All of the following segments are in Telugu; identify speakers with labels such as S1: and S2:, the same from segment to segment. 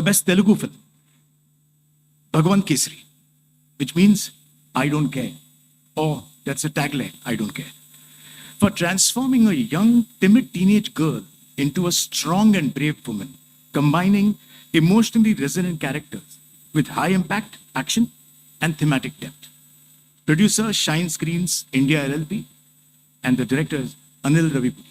S1: the best Telugu film, Bhagwan Kesari, which means I don't care. Or that's a tagline, I don't care. For transforming a young, timid teenage girl into a strong and brave woman, combining emotionally resonant characters with high impact action and thematic depth. Producer Shine Screens India LLP and the director Anil Ravipudi.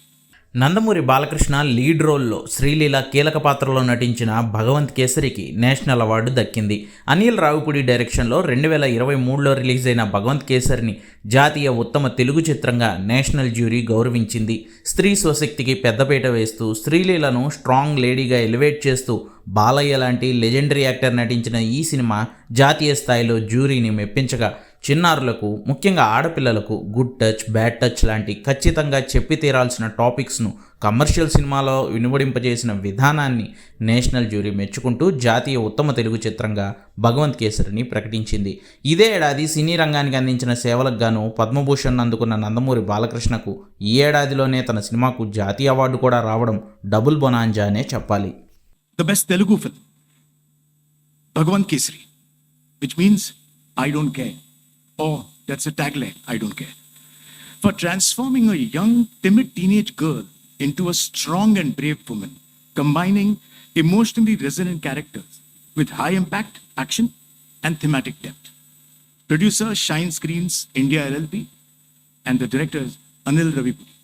S2: Nandamuri Balakrishna lead రోల్లో శ్రీలీల కీలక పాత్రలో నటించిన భగవంత్ కేసరికి నేషనల్ అవార్డు దక్కింది. అనిల్ రావుపూడి డైరెక్షన్లో రెండు వేల ఇరవై మూడులో రిలీజ్ అయిన భగవంత్ కేసరిని జాతీయ ఉత్తమ తెలుగు చిత్రంగా నేషనల్ జ్యూరీ గౌరవించింది. స్త్రీ స్వశక్తికి పెద్దపీట వేస్తూ శ్రీలీలను స్ట్రాంగ్ లేడీగా ఎలివేట్ చేస్తూ బాలయ్య లాంటి లెజెండరీ యాక్టర్ నటించిన ఈ సినిమా జాతీయ స్థాయిలో జ్యూరీని మెప్పించగా చిన్నారులకు ముఖ్యంగా ఆడపిల్లలకు గుడ్ టచ్ బ్యాడ్ టచ్ లాంటి ఖచ్చితంగా చెప్పి తీరాల్సిన టాపిక్స్ను కమర్షియల్ సినిమాలో వినువడింపజేసిన విధానాన్ని నేషనల్ జ్యూరీ మెచ్చుకుంటూ జాతీయ ఉత్తమ తెలుగు చిత్రంగా భగవంత్ కేసరిని ప్రకటించింది. ఇదే ఏడాది సినీ రంగానికి అందించిన సేవలకు గాను పద్మభూషణ్ అందుకున్న నందమూరి బాలకృష్ణకు ఈ ఏడాదిలోనే తన సినిమాకు జాతీయ అవార్డు కూడా రావడం డబుల్ బొనాంజా అనే చెప్పాలి.
S1: The best Telugu film Bhagavanth Kesari which means I don't care Or that's a tagline, I don't care. For transforming a young, timid teenage girl into a strong and brave woman, combining emotionally resonant characters with high impact action and thematic depth. Producer Shine Screens India LLP and the director Anil Ravipudi.